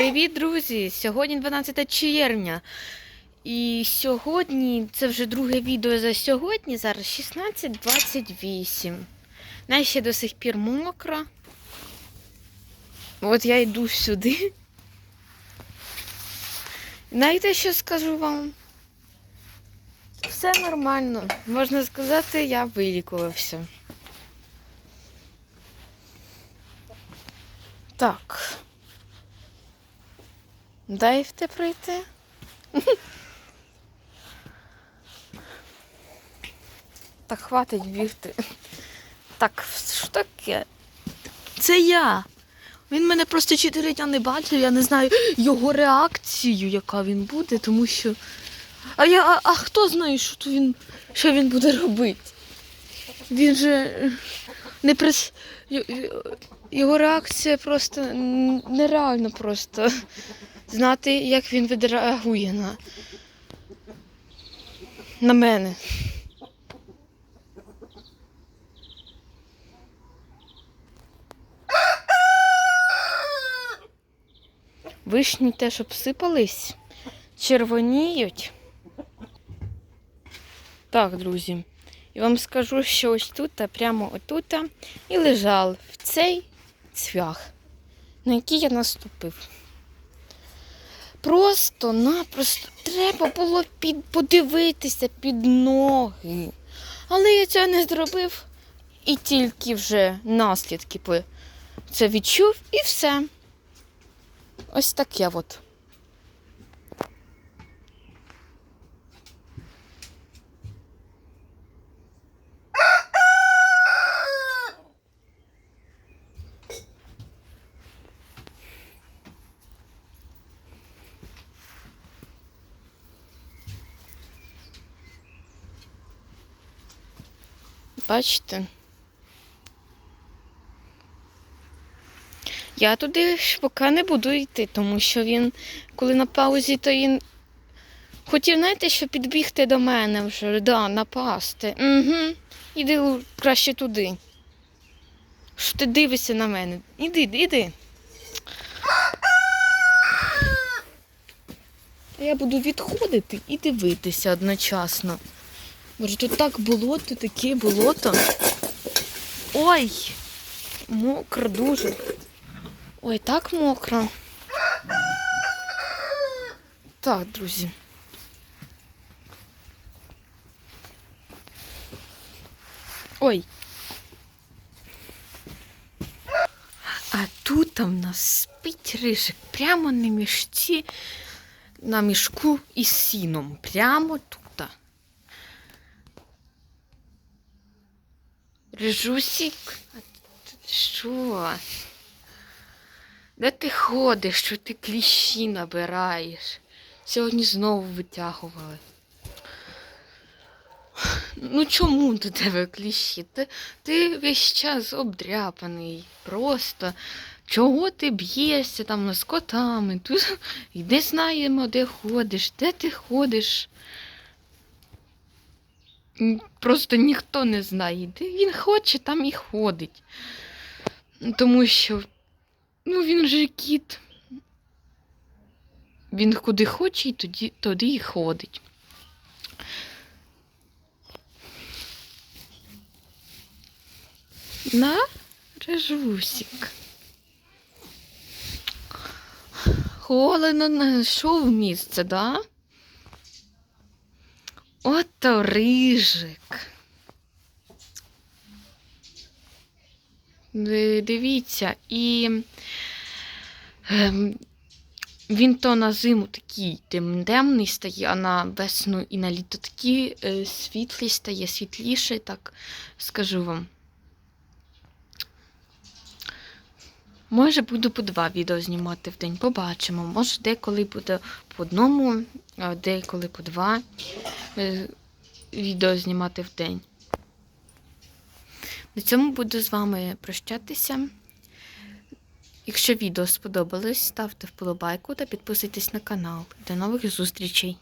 Привіт, друзі! Сьогодні 12 червня. І сьогодні, це вже друге відео за сьогодні, зараз 16.28. Знаєш, ще до сих пір мокро. От я йду сюди. Знаєте, що скажу вам? Все нормально. Можна сказати, я вилікувався. Так. Дайте пройти. Так, хватить бігти. Так, що таке? Це я. Він мене просто чотири дня не бачив, я не знаю його реакцію, яка він буде, тому що. А я. А, а хто знає, що він, що він буде робити? Він же не прис... Його реакція просто нереально просто знати, як він відреагує на, на мене. Вишні теж обсипались, червоніють. Так, друзі, і вам скажу, що ось тут, прямо отут, і лежав в цей цвях, на який я наступив. Просто-напросто треба було під, подивитися під ноги. Але я цього не зробив і тільки вже наслідки це відчув і все. Ось таке от. Бачите? Я туди поки не буду йти, тому що він, коли на паузі, то він хотів, знаєте, що підбігти до мене вже, да, напасти. Угу. Іди краще туди. Що ти дивишся на мене? Іди, іди. Я буду відходити і дивитися одночасно. Боже, тут так болото, таке болото. Ой! Мокро дуже. Ой, так мокро. Так, друзі. Ой. А тут в нас спить рижик прямо на мішці, на мішку із сіном. Прямо тут. Рижусік, що? Де ти ходиш, що ти кліщі набираєш? Сьогодні знову витягували. Ну чому до тебе кліщі? Ти, ти весь час обдряпаний. Просто чого ти б'єшся там з котами? Тут не знаємо, де ходиш, де ти ходиш. Просто ніхто не знає, де він хоче, там і ходить. Тому що Ну, він же кіт. Він куди хоче і тоді, туди і ходить. На режусік. Холодно знайшов місце, да? Ото рижик. Дивіться, і ем, він то на зиму такий тем- темний стає, а на весну і на літо такий е, світлий стає, світліший, так скажу вам. Може, буду по два відео знімати в день, побачимо. Може, деколи буде по одному, а деколи по два е, відео знімати в день. На цьому буду з вами прощатися. Якщо відео сподобалось, ставте вподобайку та підписуйтесь на канал. До нових зустрічей!